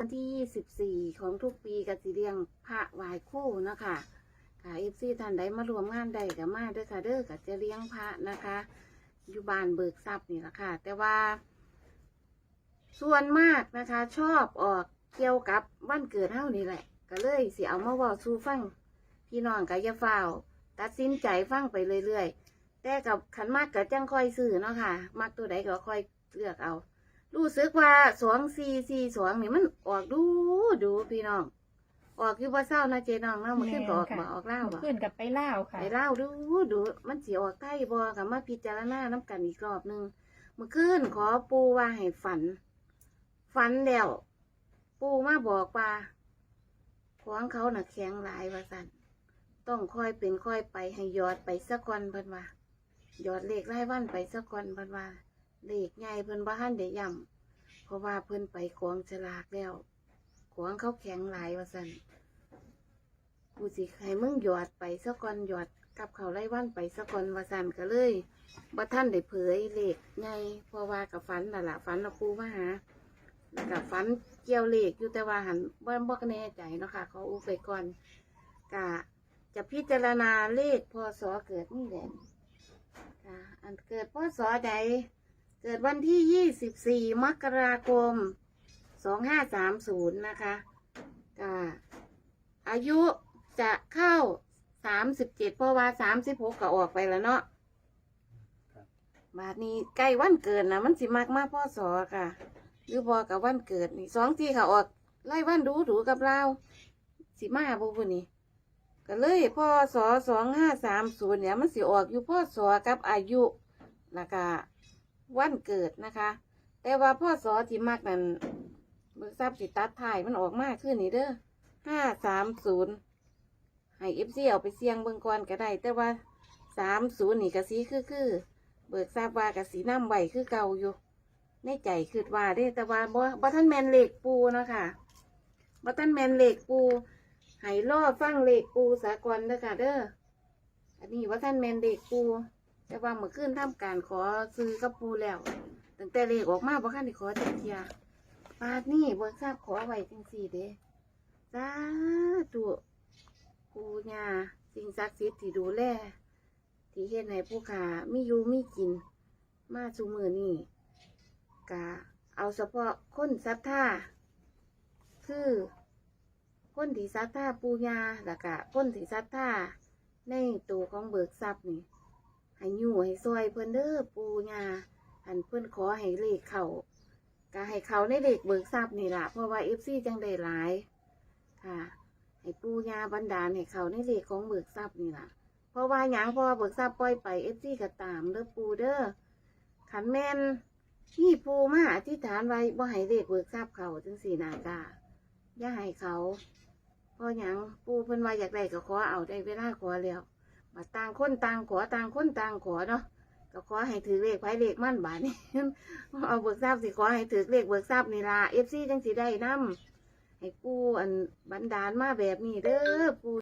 วันที่ 24 ของทุกปีกสิเรียงพระวายคู่นะคะค่ะเอฟซีท่านใดมารวมงานใดกับมาเด้วยค่ะเด้อกับจะเลี้ยงพระนะคะ อยู่บ้านเบิกทรัพย์นี่แหละค่ะ แต่ว่า ส่วนมากนะคะ ชอบออกเกี่ยวกับวันเกิดเท่านี่แหละ ก็เลยสิเอามาว่าสู่ฟังพี่น้องก็อย่าฝ้าวตัดสินใจฟังไปเรื่อยๆแต่กับขันมากกับจังค่อยซื้อเนาะค่ะมักตัวใดก็ค่อยเลือกเอา รู้สึกว่าสองสี่สี่สองนี่มันออกดูดูพี่น้อง ออกอยู่บ่เศร้านะเจน้องเนาะมันขึ้นก็ออกบ่ออกเล่าบ่เพื่อนกับไปเล่าวค่ะ ไปเล่าดูดูมันสิออกใกล้บ่กับมาพิจารณาน้ำกันอีกรอบหนึงเมื่อคืนขอปูว่าให้ฝัน ฝันแล้ว ปูมาบอกว่าของเขาน่ะแข็งหลายว่าสั่นต้องค่อยเป็นค่อยไปให้ยอดไปสักก่อนเพิ่นว่า ยอดเลขไล่วันไปสักก่อนเพิ่นว่า เลขใหญ่เพิ่นบ่ทันได้ย่ำเพราะว่าเพิ่นไปกองฉลากแล้วของเขาแข็งหลายว่าสั่นกูสิให้มึงหยอดไปสักก่อนหยอดกับเขาไล่วันไปสักก่อนว่าสั่นก็เลยบ่ท่านได้เผยเลขใหญ่เพราะว่ากับฝันน่ะล่ะฝันเราปูมาหาแล้วกับฝันเกี่ยวเลขอยู่แต่ว่าหันบ่บ่แน่ใจเนาะค่ะเขาอุบไปก่อนกะจะพิจารณาเลขพศเกิดนี่แหละค่ะอันเกิดพศใด เกิดวันที่ 24 มกราคม 2530 นะคะก็อายุจะเข้า 37เพราะว่า 36ก็ออกไปแล้วเนาะครับบาทนี้ใกล้วันเกิดนะมันสิมากมากพ่อสอค่ะ หรือพอกับวันเกิดนี่สองที่เขาออก ไล่วันดูดูกับเราสิมาบุบุนี่ก็เลยพ่อสอสองห้าสามศูนย์เนี่ยมันสิออกอยู่พ่อสอกับอายุแล้วก็ วันเกิดนะคะ แต่ว่าพ่อสอที่มากนั่นเบิกทรัพย์สิตัดถ่ายมันออกมากขึ้นนี่เด้อห้าสามศูนย์ให้เอฟซีเอาไปเสี่ยงเบิ่งก่อนก็ได้ แต่ว่าสามศูนย์นี่กะสีคือคือเบิกทรัพย์ว่ากะสีน้ำไหวคือเก่าอยู่ในใจคิดว่าเด้แต่ว่าบ่บ่ท่านแมนเหล็กปูเนาะค่ะบ่ท่านแมนเหล็กปูให้รอฟังเหล็กปูสากลเด้อค่ะเด้ออันนี้ว่ท่านแมนเหล็กปู แต่ว่าเมื่อคืนทำการขอซื้อกับปูแล้ว ตั้งแต่เลขออกมาบ่คันได้ขอจักเทียปาดนี่เบิกทราบขอไว้จังสี่เด้สาธุปูย่าสิ่งศักดิ์สิทธิ์ที่ดูแลที่เฮ็ดให้ผู้ขามีอยู่มีกิน มาสู่มือนี่กะเอาเฉพาะคนศรัทธาคือคนที่ศรัทธาปูยาแล้วก็คนที่ศรัทธาในตัวของเบิกทรัพย์นี่ ให้อยู่ให้ซอยเพิ่นเด้อปูญาอันเพิ่นขอให้เลขเขาก็ให้เขาในเลขเบิกทรัพย์นี่ล่ะเพราะว่าเอฟซีจังได้หลายค่ะให้ปูญาบันดาลให้เขาในเลขของเบิกทรัพย์นี่ล่ะเพราะว่าหยังพราะว่าเบิกทรัพย์ปล่อยไปเอฟซีก็ตามเด้อปูเด้อขันแม่นนี่ปูมาอธิษฐานไว้บ่ให้เลขเบิกทรัพย์เขาจังสี่นากาอย่าให้เขาพราะหยังปูเพิ่นว่าอยากได้ก็ขอเอาได้เวลาขอแล้ว มาต่างคนต่างขอต่างคนต่างขอเนาะก็ขอให้ถือเลขไว้เลขมั่นบาทนี่เอาเบิกทราบสิขอให้ถือเลขเบิกทราบนี่ละเอฟซีจังสิได้นํให้ปูอันบันดาลมาแบบนี้เด้อปู